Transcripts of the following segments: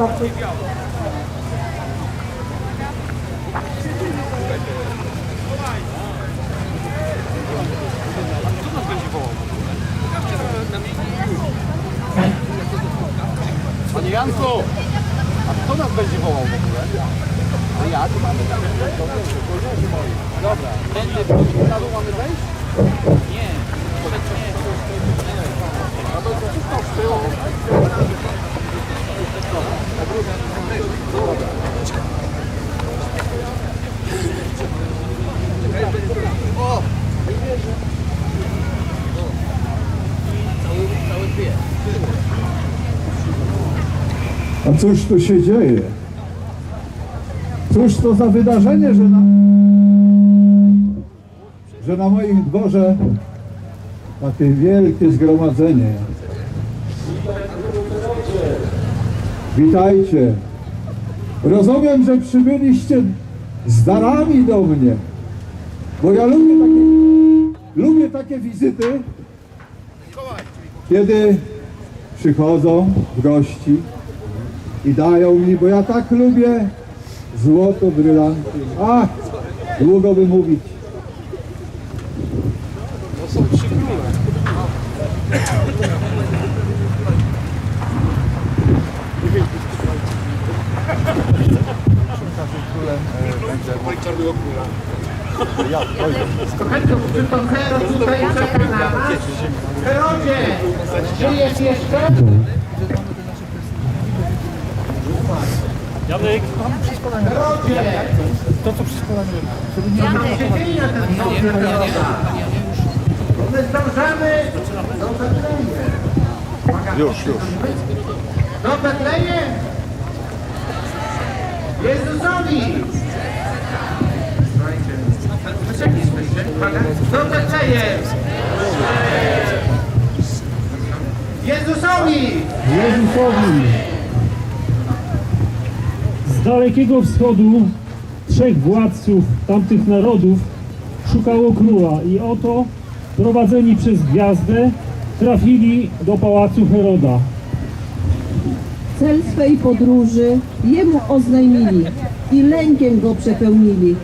Panie Janku, a kto nas będzie wołał w ogóle? A ja tu mamy tam Dobra, na dół mamy wejść? Nie. A to wszystko z tyłu. A cóż tu się dzieje? Cóż to za wydarzenie, że na, że na moim dworze takie wielkie zgromadzenie. Witajcie. Rozumiem, że przybyliście z darami do mnie, bo ja lubię takie, lubię takie wizyty, kiedy przychodzą gości i dają mi, bo ja tak lubię złoto, brylanty. Ach, długo by mówić. To są trzy króle. Królem będzie czarnego króla. Czy to Herod tutaj czeka na nas? Herodzie, żyjesz jeszcze? Herodzie! To co przyskładamy? Janek! siedzieli na ten sąd Heroda. My zdążamy do Betlejem. Już, już. Do Betlejem! Jezusowi! Się. Uwaga. Do Betlejem! Jezusowi! Jezusowi. Z dalekiego wschodu trzech władców tamtych narodów szukało króla i oto prowadzeni przez gwiazdę trafili do pałacu Heroda. Cel swej podróży jemu oznajmili i lękiem go przepełnili,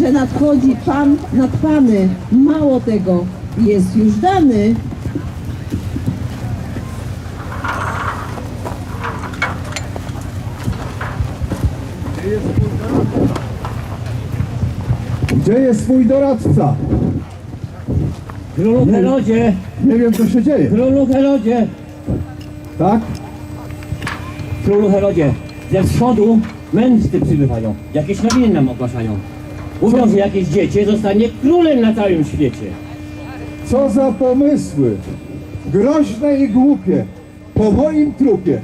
że nadchodzi Pan nad Pany. Mało tego, jest już dany. Gdzie jest twój doradca? Królu Herodzie! Nie wiem, co się dzieje. Królu Herodzie! Tak? Królu Herodzie! Ze wschodu męscy przybywają. Jakieś nowiny nam ogłaszają. Mówią, że jakieś dziecię zostanie królem na całym świecie. Co za pomysły? Groźne i głupie. Po moim trupie.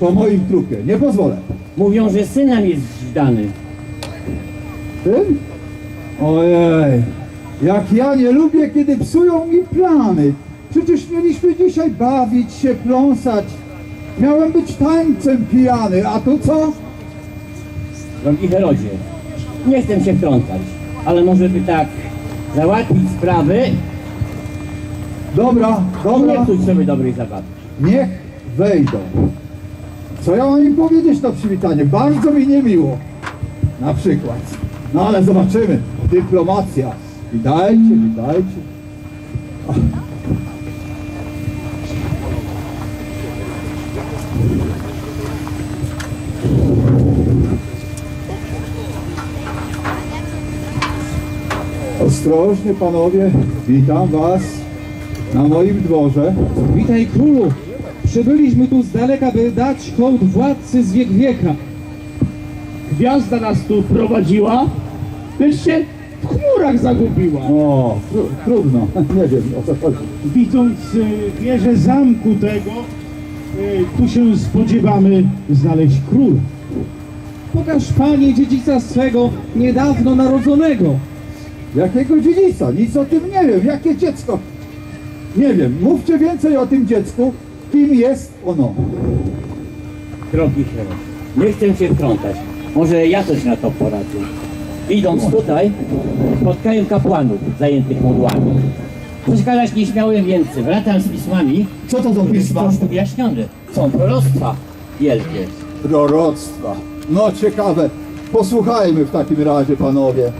Po moim trupie. Nie pozwolę. Mówią, że syn nam jest dany. Ty? Ojej. Jak ja nie lubię, kiedy psują mi plany. Przecież mieliśmy dzisiaj bawić się, pląsać. Miałem być tańcem pijany, a tu co? Drogi Herodzie, nie chcę się wtrącać, ale może by tak załatwić sprawy Dobra, i nie dobra. psuć sobie dobrej zabawy. Niech wejdą. Co ja mam im powiedzieć na przywitanie? Bardzo mi niemiło. Na przykład. No ale zobaczymy. Dyplomacja. Witajcie, witajcie. Ostrożnie panowie, witam was na moim dworze. Witaj królu! Przybyliśmy tu z daleka, by dać hołd władcy z wiek wieka. Gwiazda nas tu prowadziła, się w chmurach zagubiła. O, tru, trudno, nie wiem o co chodzi. Widząc y, wieżę zamku tego, y, tu się spodziewamy znaleźć króla. pokaż Panie dziedzica swego niedawno narodzonego. Jakiego dziedzica? Nic o tym nie wiem. Jakie dziecko? Nie wiem. Mówcie więcej o tym dziecku. Kim jest ono? Drogi Herodzie, nie chcę się wtrącać. Może ja coś na to poradzę. Idąc tutaj, spotkałem kapłanów zajętych modłami. Przeszkadzać nie śmiałem więcej. Wracam z pismami, Co to za pisma? Są wyjaśnione. Są proroctwa wielkie. Proroctwa. No ciekawe. Posłuchajmy w takim razie, panowie.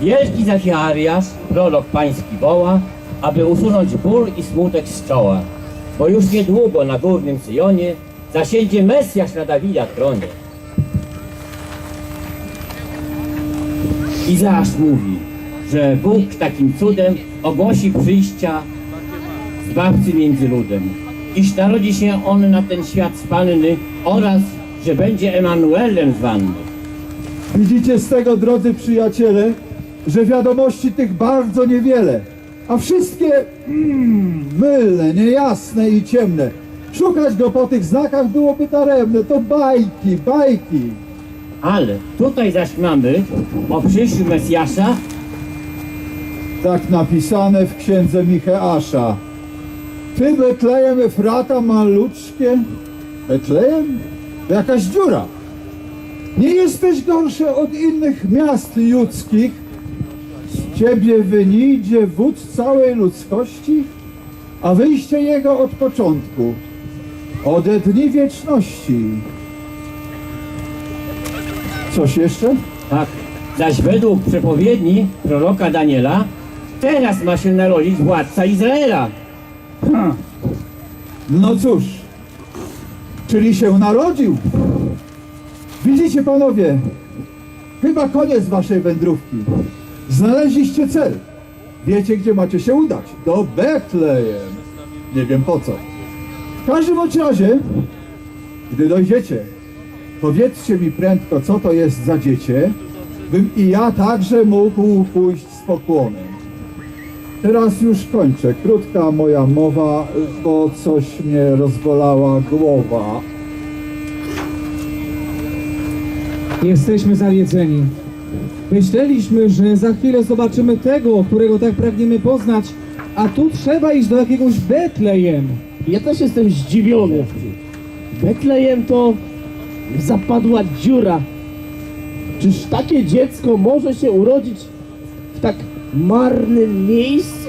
Wielki Zachariasz, prorok pański woła, aby usunąć ból i smutek z czoła. Bo już niedługo na górnym Syjonie zasiędzie Mesjasz na Dawida tronie. Izajasz mówi, że Bóg takim cudem ogłosi przyjścia Zbawcy między ludem, iż narodzi się On na ten świat z Panny oraz, że będzie Emanuelem zwany. Widzicie z tego, drodzy przyjaciele, że wiadomości tych bardzo niewiele, a wszystkie mm, mylne, niejasne i ciemne. Szukać go po tych znakach byłoby daremne. To bajki, bajki. Ale tutaj zaś mamy o przyjściu Mesjasza Tak napisane w księdze Micheasza. Ty Betlejem Efrata maluczkie? Betlejem? Jakaś dziura. Nie jesteś gorszy od innych miast judzkich. Z ciebie wynidzie wódz całej ludzkości, a wyjście jego od początku, ode dni wieczności. Coś jeszcze? Tak, zaś według przepowiedni proroka Daniela teraz ma się narodzić władca Izraela. Ha. No cóż, czyli się narodził. Widzicie panowie, chyba koniec waszej wędrówki. Znaleźliście cel. Wiecie, gdzie macie się udać. Do Betlejem. Nie wiem po co. W każdym razie, gdy dojdziecie, powiedzcie mi prędko, co to jest za dziecię, bym i ja także mógł pójść z pokłonem. Teraz już kończę. Krótka moja mowa, bo coś mnie rozbolała głowa. Jesteśmy zawiedzeni. Myśleliśmy, że za chwilę zobaczymy tego, którego tak pragniemy poznać, a tu trzeba iść do jakiegoś Betlejem. Ja też jestem zdziwiony. Betlejem to zapadła dziura. Czyż takie dziecko może się urodzić w tak marnym miejscu?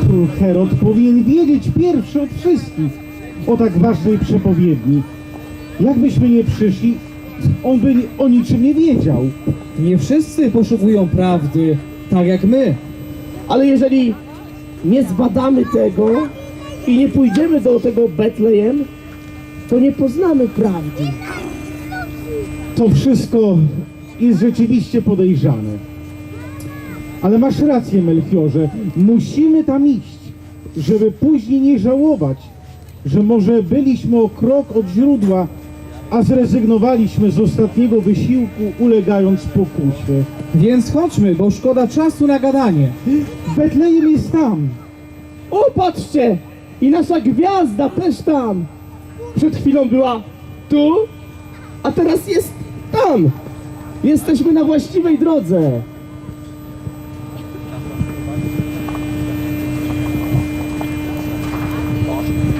Król Herod powinien wiedzieć pierwszy od wszystkich o tak ważnej przepowiedni. Jakbyśmy nie przyszli, on by o niczym nie wiedział. Nie wszyscy poszukują prawdy, tak jak my. Ale jeżeli nie zbadamy tego i nie pójdziemy do tego Betlejem, to nie poznamy prawdy. To wszystko jest rzeczywiście podejrzane. Ale masz rację, Melchiorze. Musimy tam iść, żeby później nie żałować, że może byliśmy o krok od źródła, a zrezygnowaliśmy z ostatniego wysiłku, ulegając pokusie. Więc chodźmy, bo szkoda czasu na gadanie. Betlejem jest tam. O, patrzcie! I nasza gwiazda też tam! Przed chwilą była tu, a teraz jest tam! Jesteśmy na właściwej drodze!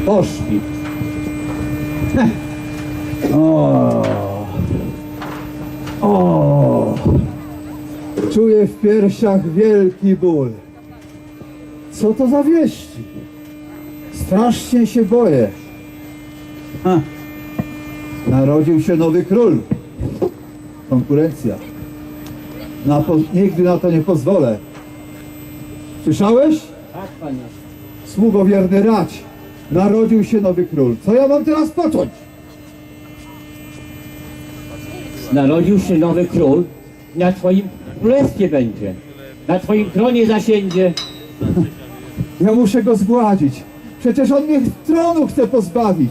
Poszli. O. O. Czuję w piersiach wielki ból. Co to za wieści? Strasznie się boję. Ha. Narodził się nowy król. Konkurencja. Na. Nigdy na to nie pozwolę. Słyszałeś? Tak, panie. Sługo wierny rać. Narodził się nowy król. Co ja mam teraz począć? Narodził się nowy król, na twoim królestwie będzie. Na twoim tronie zasiędzie. Ja muszę go zgładzić. Przecież on mnie tronu chce pozbawić.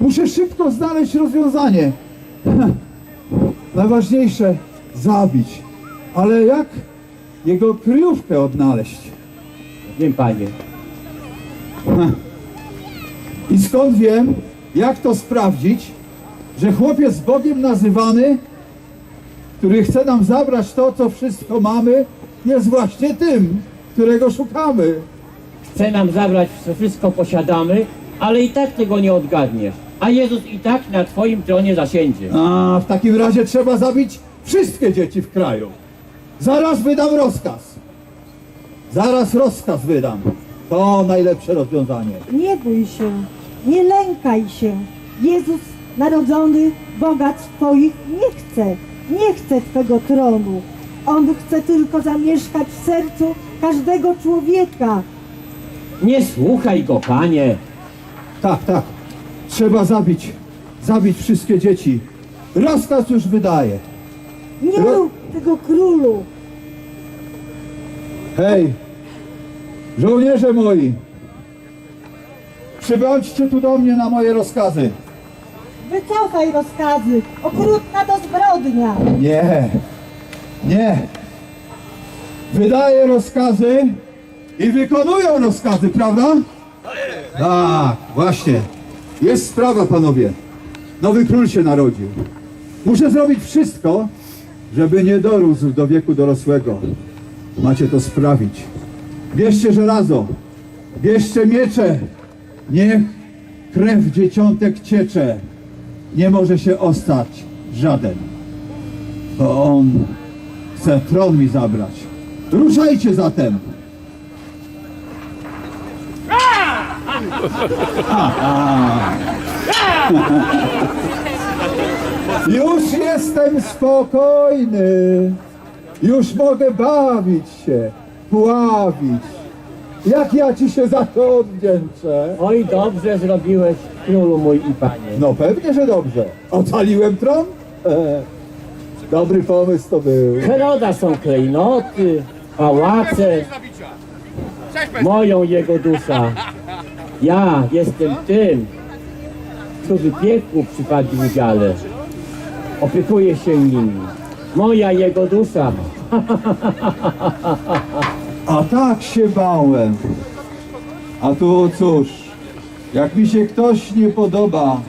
Muszę szybko znaleźć rozwiązanie. Najważniejsze zabić. Ale jak jego kryjówkę odnaleźć? Wiem, panie. I skąd wiem, jak to sprawdzić? że chłopiec Bogiem nazywany, który chce nam zabrać to, co wszystko mamy, jest właśnie tym, którego szukamy. Chce nam zabrać, co wszystko posiadamy, ale i tak tego nie odgadniesz. A Jezus i tak na twoim tronie zasiędzie. A w takim razie trzeba zabić wszystkie dzieci w kraju. Zaraz wydam rozkaz. Zaraz rozkaz wydam. To najlepsze rozwiązanie. Nie bój się, nie lękaj się. Jezus narodzony bogacz Twoich nie chce, nie chce Twego tronu. On chce tylko zamieszkać w sercu każdego człowieka. Nie słuchaj go, panie. Tak, tak. Trzeba zabić, zabić wszystkie dzieci. Rozkaz już wydaje. Nie Ro- rób tego królu. Hej, żołnierze moi, przybądźcie tu do mnie na moje rozkazy. Wycofaj rozkazy. Okrutna to zbrodnia. Nie, nie. Wydaje rozkazy i wykonują rozkazy, prawda? Tak, właśnie. Jest sprawa, panowie. Nowy król się narodził. Muszę zrobić wszystko, żeby nie dorósł do wieku dorosłego. Macie to sprawić. Bierzcie żelazo, bierzcie miecze. Niech krew dzieciątek ciecze. Nie może się ostać żaden to on chce tron mi zabrać. Ruszajcie zatem! Już jestem spokojny. Już mogę bawić się, pławić. Jak ja ci się za to odwdzięczę? Oj, dobrze zrobiłeś, królu mój i panie. No pewnie, że dobrze. Ocaliłem tron? E, dobry pomysł to był. Heroda są klejnoty, pałace, moją jego dusza. Ja jestem tym, który piekłu przypadł w udziale. Opiekuję się nimi. Moja jego dusza. A tak się bałem. A tu cóż, jak mi się ktoś nie podoba,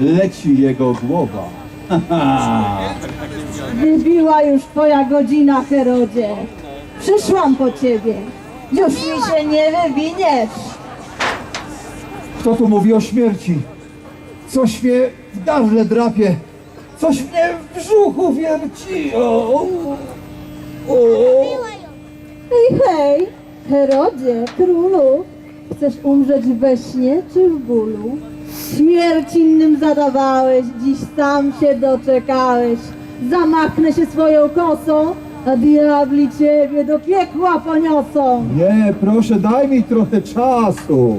leci jego głowa. Wybiła już twoja godzina, Herodzie. Przyszłam po ciebie. Już mi się nie wywiniesz. Kto tu mówi o śmierci? Coś mnie w gardle drapie, coś mnie w brzuchu wierci. O, o. Hej, hej, Herodzie, królu, chcesz umrzeć we śnie czy w bólu? Śmierć innym zadawałeś, dziś sam się doczekałeś. Zamachnę się swoją kosą, a diabli ciebie do piekła poniosą. Nie, proszę, daj mi trochę czasu.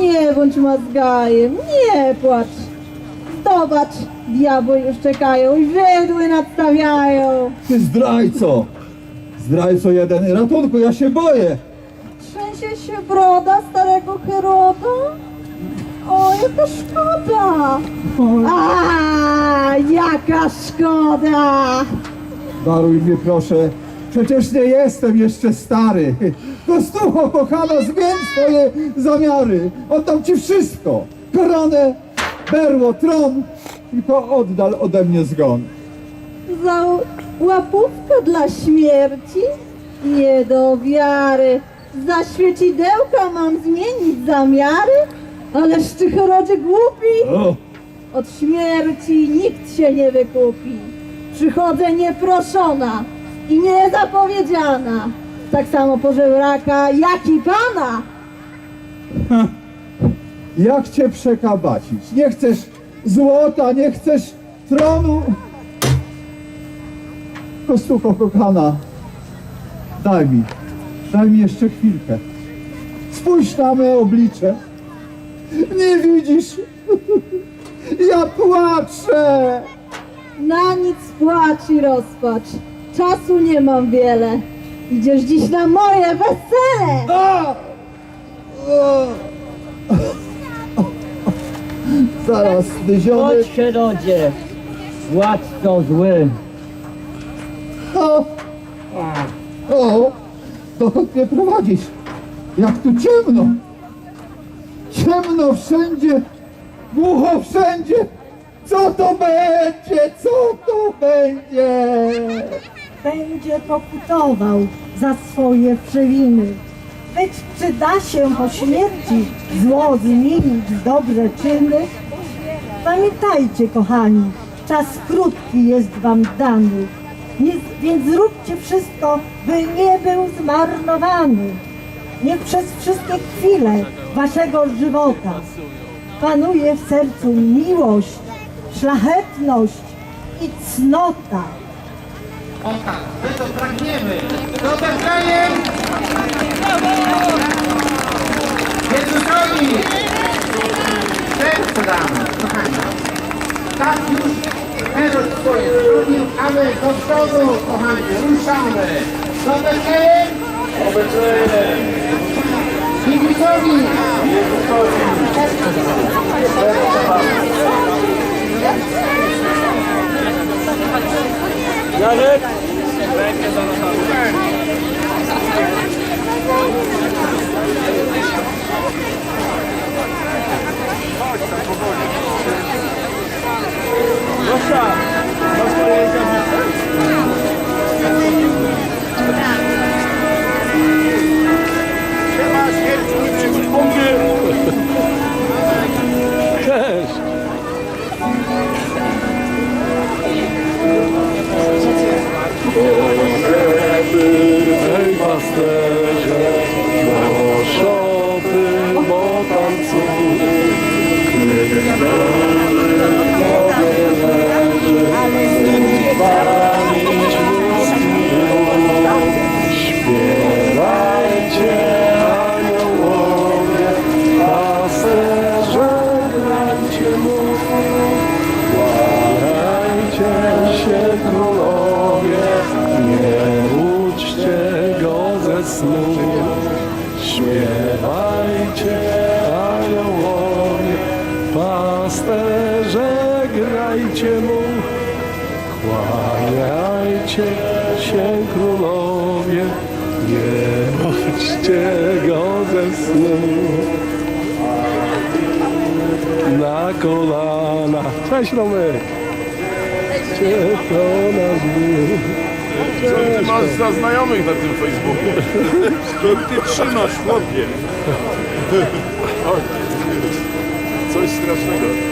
Nie bądź mazgajem, nie płacz. Zobacz, diabły już czekają i wydły nadstawiają. Ty zdrajco! Zdrajco jeden, ratunku, ja się boję. Trzęsie się broda starego Heroda? O, jaka szkoda! A, jaka szkoda! Daruj mi proszę, przecież nie jestem jeszcze stary. Kostucho kochana, zmień swoje zamiary. Oddam ci wszystko. Koronę, berło, tron, tylko oddal ode mnie zgon. Za łapówkę dla śmierci? Nie do wiary. Za świecidełka mam zmienić zamiary? Ależ ty Herodzie głupi! O, Od śmierci nikt się nie wykupi. Przychodzę nieproszona i niezapowiedziana. Tak samo pożebraka, jak i pana. jak cię przekabacić? Nie chcesz złota, nie chcesz tronu? Kostucho kochana, daj mi, daj mi jeszcze chwilkę. Spójrz na me oblicze. Nie widzisz? Ja płaczę. Na nic płacz i rozpacz. Czasu nie mam wiele. Idziesz dziś na moje wesele. A! O! Zaraz, dyzionek. Chodź, Herodzie, władco zły. O! O! Dokąd mnie prowadzisz? Jak tu ciemno! Ciemno wszędzie! Głucho wszędzie! Co to będzie? Co to będzie? Będzie pokutował za swoje przewiny. Lecz czy da się po śmierci zło zmienić w dobre czyny? Pamiętajcie, kochani, czas krótki jest wam dany, więc zróbcie wszystko, by nie był zmarnowany. Niech przez wszystkie chwile waszego żywota panuje w sercu miłość, szlachetność i cnota. O tak, my to pragniemy. To Betlejem! Jezusowi! Serce damy, kochani. Tak już Herod swoje zrobił, a my do przodu, kochani, ruszamy. Do Betlejem! Do Betlejem! Jezusowi! Yazık. Łudźcie go ze snu. Na kolana. Cześć Romek. Ciepło na dół. Co ty masz za znajomych na tym Facebooku? Skąd ty trzymasz, chłopie? Coś strasznego.